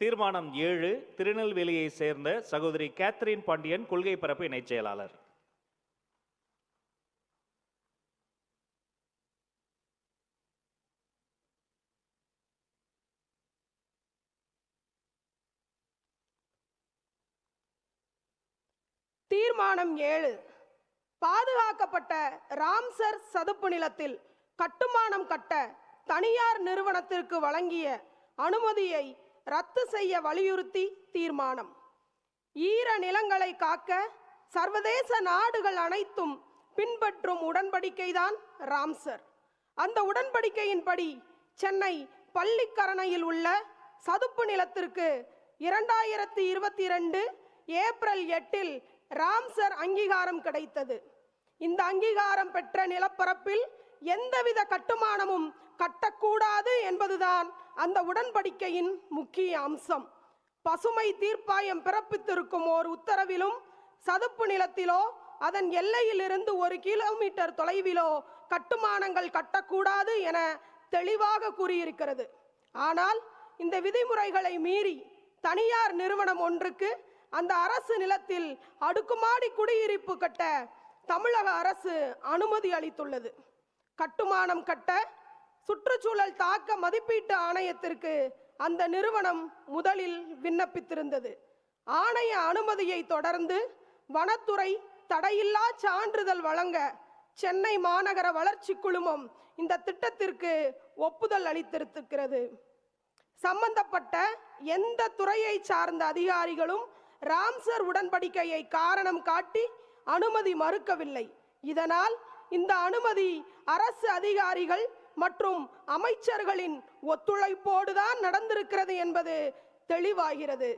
தீர்மானம் ஏழு திருநெல்வேலியை சேர்ந்த சகோதரி கேத்ரின் பாண்டியன் கொள்கை பரப்பு இணைச் செயலாளர். தீர்மானம் ஏழு பாதுகாக்கப்பட்ட ராம்சர் சதுப்பு நிலத்தில் கட்டுமானம் கட்ட தனியார் நிறுவனத்திற்கு வழங்கிய அனுமதியை ரத்து செய்ய வலியுறுத்தி தீர்மானம். ஈர நிலங்களை காக்க சர்வதேச நாடுகள் அனைத்தும் பின்பற்றும் உடன்படிக்கைதான் ராம்சர். அந்த உடன்படிக்கையின்படி சென்னை பள்ளிக்கரணையில் உள்ள சதுப்பு நிலத்திற்கு இரண்டாயிரத்தி இருபத்தி ரெண்டு ஏப்ரல் எட்டில் ராம்சர் அங்கீகாரம் கிடைத்தது. இந்த அங்கீகாரம் பெற்ற நிலப்பரப்பில் எந்தவித கட்டுமானமும் கட்டக்கூடாது என்பதுதான் அந்த உடன்படிக்கையின் முக்கிய அம்சம். பசுமை தீர்ப்பாயம் பிறப்பித்திருக்கும் ஓர் உத்தரவிலும் சதுப்பு நிலத்திலோ அதன் எல்லையிலிருந்து ஒரு கிலோமீட்டர் தொலைவிலோ கட்டுமானங்கள் கட்டக்கூடாது என தெளிவாக கூறியிருக்கிறது. ஆனால் இந்த விதிமுறைகளை மீறி தனியார் நிறுவனம் ஒன்றுக்கு அந்த அரசு நிலத்தில் அடுக்குமாடி குடியிருப்பு கட்ட தமிழக அரசு அனுமதி அளித்துள்ளது. கட்டுமானம் கட்ட சுற்றுச்சூழல் தாக்க மதிப்பீட்டு ஆணையத்திற்கு அந்த நிறுவனம் முதலில் விண்ணப்பித்திருந்தது. ஆணைய அனுமதியை தொடர்ந்து வனத்துறை தடையில்லா சான்றிதழ் வழங்க சென்னை மாநகர வளர்ச்சி குழுமம் இந்த திட்டத்திற்கு ஒப்புதல் அளித்திருக்கிறது. சம்பந்தப்பட்ட எந்த துறையை சார்ந்த அதிகாரிகளும் ராம்சர் உடன்படிக்கையை காரணம் காட்டி அனுமதி மறுக்கவில்லை. இதனால் இந்த அனுமதி அரசு அதிகாரிகள் மற்றும் அமைச்சர்களின் ஒத்துழைப்போடுதான் நடந்திருக்கிறது என்பது தெளிவாகிறது.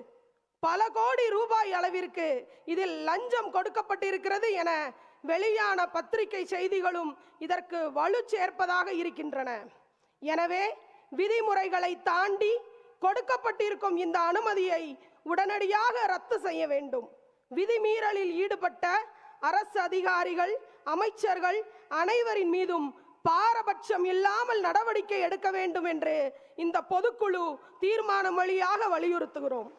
பல கோடி ரூபாய் அளவிற்கு இதில் லஞ்சம் கொடுக்கப்பட்டிருக்கிறது என வெளியான பத்திரிகை செய்திகளும் இதற்கு வலு சேர்ப்பதாக இருக்கின்றன. எனவே விதிமுறைகளை தாண்டி கொடுக்கப்பட்டிருக்கும் இந்த அனுமதியை உடனடியாக ரத்து செய்ய வேண்டும். விதிமீறலில் ஈடுபட்ட அரசு அதிகாரிகள் அமைச்சர்கள் அனைவரின் மீதும் பாரபட்சம் இல்லாமல் நடவடிக்கை எடுக்க வேண்டும் என்று இந்த பொதுக்குழு தீர்மானம் வழியாக வலியுறுத்துகிறோம்.